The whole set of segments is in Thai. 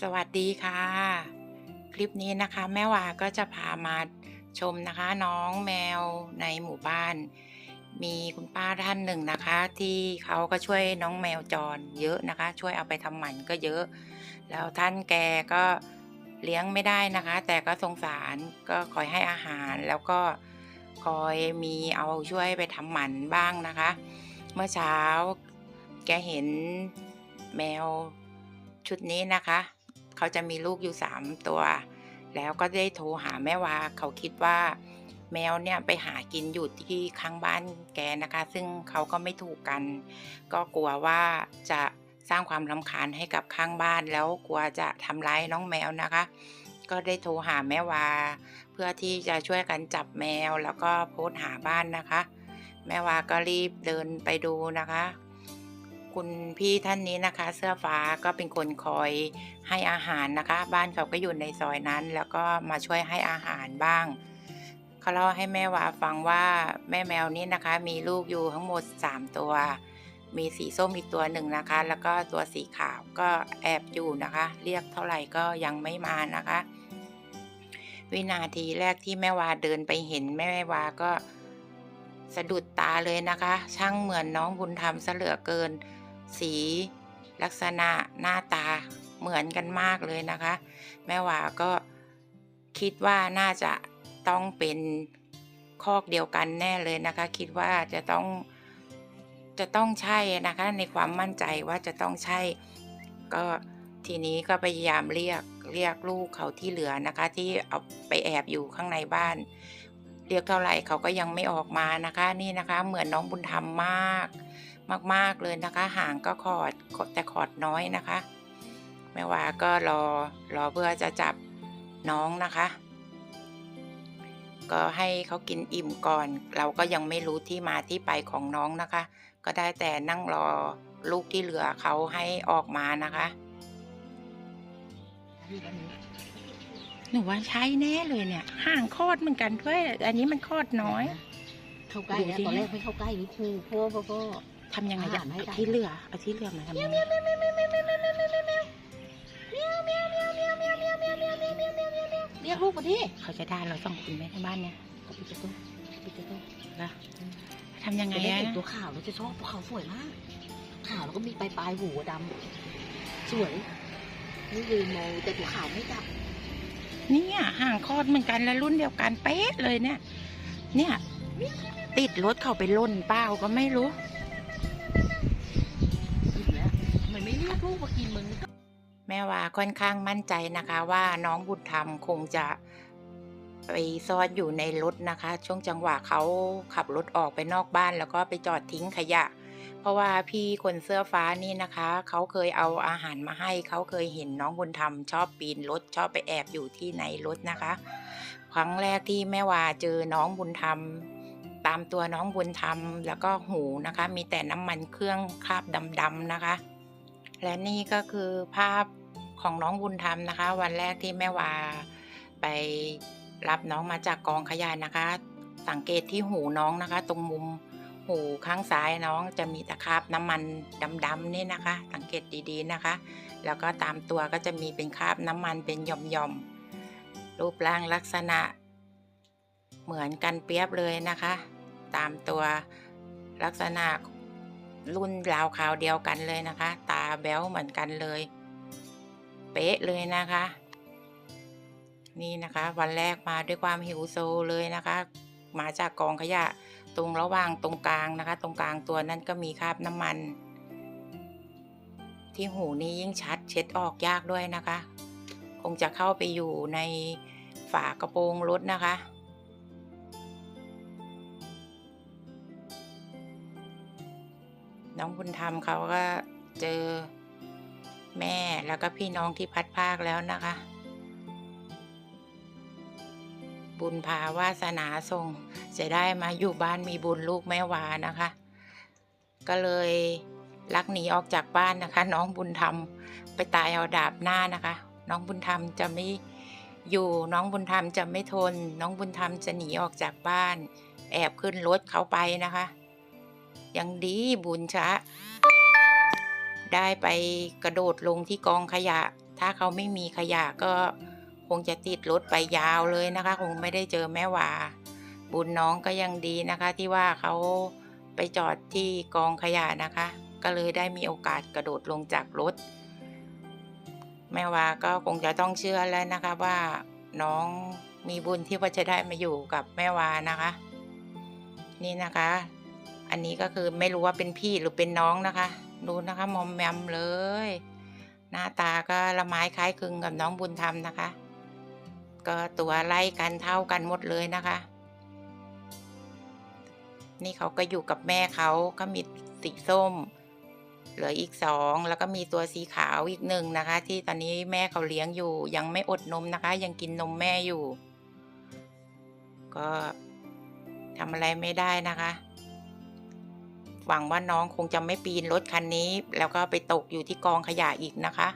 สวัสดีค่ะ คลิปนี้นะคะ แม่วาก็จะพามาชมนะคะน้องแมวในหมู่บ้าน มีคุณป้าท่านหนึ่งนะคะ ที่เขาก็ช่วยน้องแมวจรเยอะนะคะ ช่วยเอาไปทำหมันก็เยอะ แล้วท่านแกก็เลี้ยงไม่ได้นะคะ แต่ก็สงสารก็คอยให้อาหารแล้วก็คอยมีเอาช่วยไปทำหมันบ้างนะคะ เมื่อเช้าแกเห็นแมวชุดนี้นะคะ เขาจะมีลูกอยู่สามตัว แล้วก็ได้โทรหาแม่วาเขาคิดว่าแมวเนี่ยไปหากินอยู่ที่ข้างบ้านแกนะคะ ซึ่งเขาก็ไม่ถูกกัน ก็กลัวว่าจะสร้างความรำคาญให้กับข้างบ้านแล้วกลัวจะทำร้ายน้องแมวนะคะ ก็ได้โทรหาแม่วา เพื่อที่จะช่วยกันจับแมวแล้วก็โพสหาบ้านนะคะ แม่วาก็รีบเดินไปดูนะคะ คุณพี่ท่านนี้นะคะ เสื้อฟ้าก็เป็นคนคอยให้อาหารนะคะ บ้านเขาก็อยู่ในซอยนั้น แล้วก็มาช่วยให้อาหารบ้างเขาเล่าให้แม่วาฟังว่าแม่แมวนี้นะคะ มีลูกอยู่ทั้งหมด 3 ตัว มีสีส้มอีกตัวหนึ่งนะคะ แล้วก็ตัวสีขาวก็แอบอยู่นะคะ เรียกเท่าไหร่ก็ยังไม่มานะคะ วินาทีแรกที่แม่วาเดินไปเห็นแม่วาก็สะดุดตาเลยนะคะ ช่างเหมือนน้องบุญธรรมเหลือเกิน สี ลักษณะหน้าตาเหมือนกันมากเลยนะคะ แม่วาก็คิดว่าน่าจะต้องเป็นคอกเดียวกันแน่เลยนะคะ คิดว่าจะต้องจะต้องใช่นะคะ ในความมั่นใจว่าจะต้องใช่ ก็ทีนี้ก็พยายามเรียกเรียกลูกเขาที่เหลือนะคะ ที่เอาไปแอบอยู่ข้างในบ้าน เรียกเท่าไหร่เขาก็ยังไม่ออกมานะคะ นี่นะคะ เหมือนน้องบุญธรรมมาก มากๆเลยนะคะห่างก็ขอดขอดแต่ขอดน้อยนะคะแม่วาก็รอรอเพื่อจะจับน้องนะคะ ก็ให้เขากินอิ่มก่อน เราก็ยังไม่รู้ที่มาที่ไปของน้องนะคะ ก็ได้แต่นั่งรอลูกที่เหลือเขาให้ออกมานะคะหนูว่าใช้แน่เลยเนี่ย ห่างคลอดเหมือนกันด้วย อันนี้มันคลอดน้อย เข้าใกล้นะดูดิตอนแรกไม่เข้าใกล้นี่ครูพ่อพ่อพ่อ ทำยังไงอาอะหารให้เอาได้ที่เหลือเอาที่เหลือมาทำยังไงเรียกลูกมาดิเขาจะได้เราต้องคุณไหมที่บ้านเนี่ยก็ปิดประตูปิดประตูนะทำยังไงจะได้อะเห็นตัวขาวเราจะชอบเพราะเขาสวยมาก ขาวแล้วก็มีปลายปลายๆหูดำสวย นี่ยืนมองแต่ตัวขาวไม่จับเนี่ยห่างคลอดเหมือนกันและรุ่นเดียวกันเป๊ะเลยเนี่ย เนี่ย ติดรถเขาไปล่นเป้าก็ไม่รู้ ไม่เรียกลูกมากินมึงแม่ว่าค่อนข้างมั่นใจนะคะ ว่าน้องบุญธรรมคงจะไปซ่อนอยู่ในรถนะคะ ช่วงจังหวะเขาขับรถออกไปนอกบ้าน แล้วก็ไปจอดทิ้งขยะ เพราะว่าพี่คนเสื้อฟ้านี่นะคะ เขาเคยเอาอาหารมาให้ เขาเคยเห็นน้องบุญธรรมชอบปีนรถชอบไปแอบอยู่ที่ในรถนะคะ ครั้งแรกที่แม่วาเจอน้องบุญธรรม ตามตัวน้องบุญธรรม แล้วก็หูนะคะ มีแต่น้ำมันเครื่องคราบดำๆนะคะ และนี่ก็คือภาพของน้องบุญธรรมนะคะ วันแรกที่แม่วาไปรับน้องมาจากกองขยะนะคะ สังเกตที่หูน้องนะคะ ตรงมุมหูข้างซ้ายน้องจะมีตะคราบน้ำมันดำๆนี่นะคะ สังเกตดีๆนะคะ แล้วก็ตามตัวก็จะมีเป็นคราบน้ำมันเป็นหย่อมๆรูปร่างลักษณะ เหมือนกันเปียบเลยนะคะ ตามตัวลักษณะ รุ่นราวคราวเดียวกันเลยนะคะ ตาแบ๊วเหมือนกันเลย เป๊ะเลยนะคะ นี่นะคะ วันแรกมาด้วยความหิวโซเลยนะคะ มาจากกองขยะตรงระหว่างตรงกลางนะคะ ตรงกลางตัวนั้นก็มีคราบน้ำมัน ที่หูนี้ยิ่งชัดเช็ดออกยากด้วยนะคะ คงจะเข้าไปอยู่ในฝากระโปรงรถนะคะ น้องบุญธรรมเขาก็เจอแม่แล้วก็พี่น้องที่พัดภาคแล้วนะคะ บุญพาวาสนาส่งจะได้มาอยู่บ้านมีบุญลูกแม่วานะคะ ก็เลยลักหนีออกจากบ้านนะคะ น้องบุญธรรมไปตายเอาดาบหน้านะคะ น้องบุญธรรมจะไม่อยู่น้องบุญธรรมจะไม่ทน น้องบุญธรรมจะหนีออกจากบ้าน แอบขึ้นรถเขาไปนะคะ ยังดีบุญชะได้ไปกระโดดลงที่กองขยะ ถ้าเขาไม่มีขยะก็คงจะติดรถไปยาวเลยนะคะ คงไม่ได้เจอแม่วาบุญน้องก็ยังดีนะคะ ที่ว่าเขาไปจอดที่กองขยะนะคะ ก็เลยได้มีโอกาสกระโดดลงจากรถ แม่วาก็คงจะต้องเชื่อแล้วนะคะว่าน้องมีบุญที่ว่าจะได้มาอยู่กับแม่วานะคะ นี่นะคะ อันนี้ก็คือไม่รู้ว่าเป็นพี่หรือเป็นน้องนะคะดูนะคะมอมแมมเลย หน้าตาก็ละไม้คล้ายคลึงกับน้องบุญธรรมนะคะ ก็ตัวไล่กันเท่ากันหมดเลยนะคะ นี่เขาก็อยู่กับแม่เขาก็มีสีส้ม เหลืออีกสองแล้วก็มีตัวสีขาวอีกหนึ่งนะคะ ที่ตอนนี้แม่เขาเลี้ยงอยู่ ยังไม่อดนมนะคะ ยังกินนมแม่อยู่ ก็ทำอะไรไม่ได้นะคะ หวังว่าน้องคงจะไม่ปีนรถคันนี้ แล้วก็ไปตกอยู่ที่กองขยะอีกนะคะ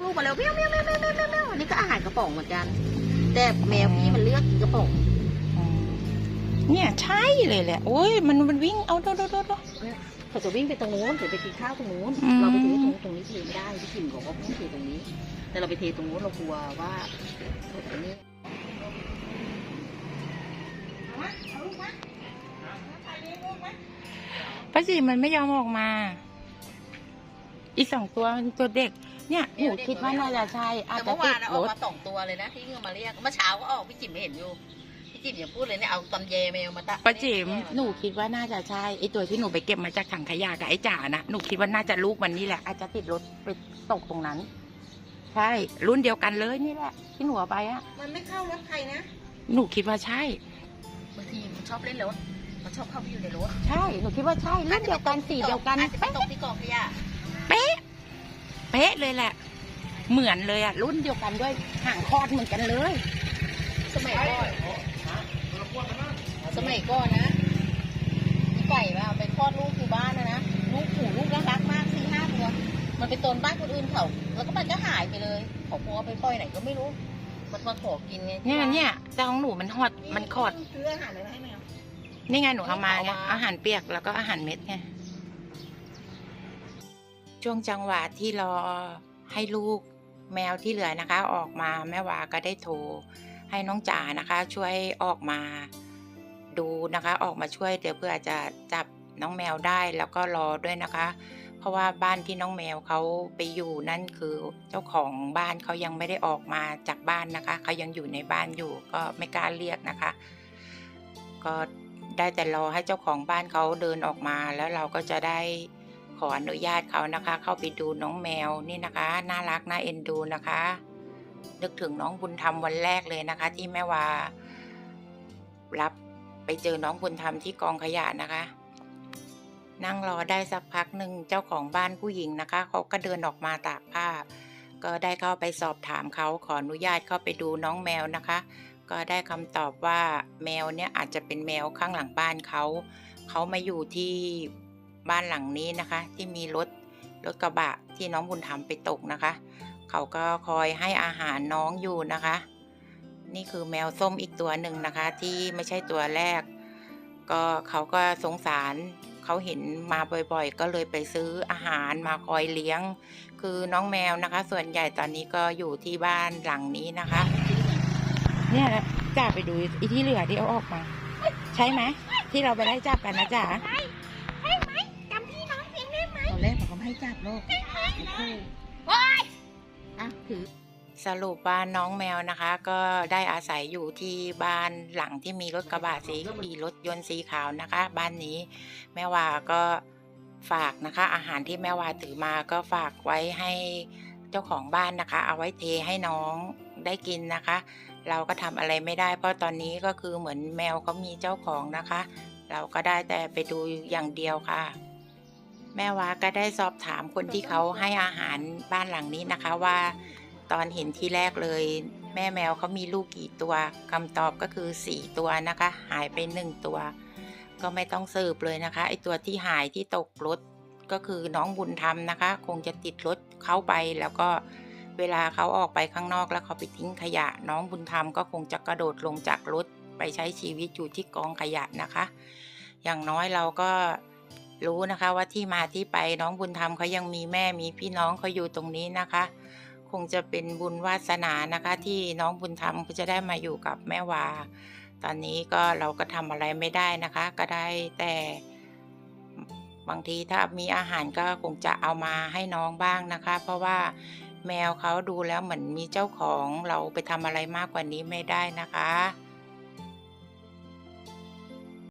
ลูกมาแล้วเมี้ยวเมี้ยวเมี้ยวเมี้ยวเมี้ยวเมี้ยวอันนี้ก็อาหารกระป๋องเหมือนกัน แต่แมวพี่มันเลือกกินกระป๋องเนี่ยใช่เลยแหละโอ้ยมันมันวิ่งเอาโดดโดดโดดเขาจะวิ่งไปตรงโน้นเดี๋ยวไปกินข้าวตรงโน้นอืมเราไปเทตรงตรงนี้เทไม่ได้พี่ขิมบอกว่าต้องเทตรงนี้ แต่เราไปเทตรงโน้นเรากลัวว่าอันนี้ ป้าจีมันไม่ยอมออกมา อีกสองตัวมันตัวเด็ก เนี่ยหนูคิดว่าน่าจะใช่อาจแต่จะเมื่อติวานดอะอรอกถมาสองตัวเลยนะที่เงมาเรียกเมื่อเช้าก็ออกพี่จิ๋มไม่เห็นอยู่พี่จิ๋มอย่าพูดเลยเนี่ยเอาตำเยแมวมาตะป้าจิ๋มหนูคิดว่าน่าจะใช่ไอตัวที่หนูไปเก็บมาจากถังขยะกับไอ้จ่านะหนูคิดว่าน่าจะลูกมันนี่แหละอาจจะติดรถไปตกตรงนั้น ใช่ รุ่นเดียวกันเลยนี่แหละ ที่หนูเอาไปอะมันไม่เข้ารถใครนะหนูคิดว่าใช่ บางทีมันชอบเล่นรถ มันชอบเข้าไปอยู่ในรถใช่หนูคิดว่าใช่รุ่นเดียวกันสีเดียวกันอาจจะไปเป๊ะตกที่กองขยะเป๊ะเป๊ะเลยแหละ เหมือนเลยอะรุ่นเดียวกันด้วยห่างคลอดเหมือนกันเลย สมัยก่อนสมัยก่อนนะมีไก่มาไปคลอดลูกอยู่บ้านนะนะลูกหูลูกน่ารักมากสี่ห้าตัวมันไปตนบ้านคนอื่นเขาแล้วก็มันก็หายไปเลยเขากลัวไปปล่อยไหนก็ไม่รู้มันมาขอกินไงเนี่ยเนี่ยแต่ของหนูมันหอดมันขอดซื้ออาหารอะไรมาให้แมว นี่ไงหนูเอามาไงเอามาอาหารเปียกแล้วก็อาหารเม็ดไงช่วงจังหวะที่รอให้ลูกแมวที่เหลือนะคะ ออกมาแม่วาก็ได้โทรให้น้องจ๋านะคะ ช่วยออกมาดูนะคะ ออกมาช่วยเดี๋ยวเพื่อจะจับน้องแมวได้แล้วก็รอด้วยนะคะ เพราะว่าบ้านที่น้องแมวเขาไปอยู่นั่นคือเจ้าของบ้านเขายังไม่ได้ออกมาจากบ้านนะคะเขายังอยู่ในบ้านอยู่ก็ไม่กล้าเรียกนะคะ ก็ ได้แต่รอให้เจ้าของบ้านเขาเดินออกมาแล้วเราก็จะได้ขออนุญาตเขานะคะ เข้าไปดูน้องแมวนี่นะคะ น่ารักน่าเอ็นดูนะคะ นึกถึงน้องบุญธรรมวันแรกเลยนะคะ ที่แม่วารับไปเจอน้องบุญธรรมที่กองขยะนะคะ นั่งรอได้สักพักหนึ่งเจ้าของบ้านผู้หญิงนะคะเขาก็เดินออกมาตากผ้า ก็ได้เข้าไปสอบถามเขาขออนุญาตเข้าไปดูน้องแมวนะคะ ก็ได้คำตอบว่าแมวเนี่ยอาจจะเป็นแมวข้างหลังบ้านเขาเขามาอยู่ที่บ้านหลังนี้นะคะ ที่มีรถรถกระบะที่น้องบุญธรรมไปตกนะคะ เขาก็คอยให้อาหารน้องอยู่นะคะ นี่คือแมวส้มอีกตัวหนึ่งนะคะ ที่ไม่ใช่ตัวแรก ก็เขาก็สงสารเขาเห็นมาบ่อยๆ ก็เลยไปซื้ออาหารมาคอยเลี้ยง คือน้องแมวนะคะ ส่วนใหญ่ตอนนี้ก็อยู่ที่บ้านหลังนี้นะคะ เนี่ยนะจ่าไปดูอีที่เหลือที่เอาออกมา ใช่ไหมที่เราไปไล่จับกันนะจ๋าตอนแรกเขาก็ไม่ให้จับโลกอะถือสรุปว่าน้องแมวนะคะ ก็ได้อาศัยอยู่ที่บ้านหลังที่มีรถกระบะสีขี่รถยนต์สีขาวนะคะ บ้านนี้แม่วาก็ฝากนะคะ อาหารที่แม่วาถือมาก็ฝากไว้ให้เจ้าของบ้านนะคะ เอาไว้เทให้น้องได้กินนะคะ เราก็ทำอะไรไม่ได้ เพราะตอนนี้ก็คือเหมือนแมวเขามีเจ้าของนะคะ เราก็ได้แต่ไปดูอย่างเดียวค่ะ แม่วาก็ได้สอบถามคนที่เขาให้อาหารบ้านหลังนี้นะคะว่า ตอนเห็นที่แรกเลย แม่แมวเขามีลูกกี่ตัวคำตอบก็คือสี่ตัวนะคะ หายไปหนึ่งตัว ก็ไม่ต้องสืบเลยนะคะไอตัวที่หายที่ตกรถก็คือน้องบุญธรรมนะคะ คงจะติดรถเข้าไปแล้วก็ เวลาเขาออกไปข้างนอกแล้วเขาไปทิ้งขยะ น้องบุญธรรมก็คงจะกระโดดลงจากรถไปใช้ชีวิตอยู่ที่กองขยะนะคะ อย่างน้อยเราก็รู้นะคะว่าที่มาที่ไปน้องบุญธรรมเขายังมีแม่มีพี่น้องเขาอยู่ตรงนี้นะคะ คงจะเป็นบุญวาสนานะคะ ที่น้องบุญธรรมเขาจะได้มาอยู่กับแม่วา ตอนนี้ก็เราก็ทำอะไรไม่ได้นะคะ ก็ได้แต่บางทีถ้ามีอาหารก็คงจะเอามาให้น้องบ้างนะคะ เพราะว่า แมวเขาดูแล้วเหมือนมีเจ้าของเราไปทำอะไรมากกว่านี้ไม่ได้นะคะ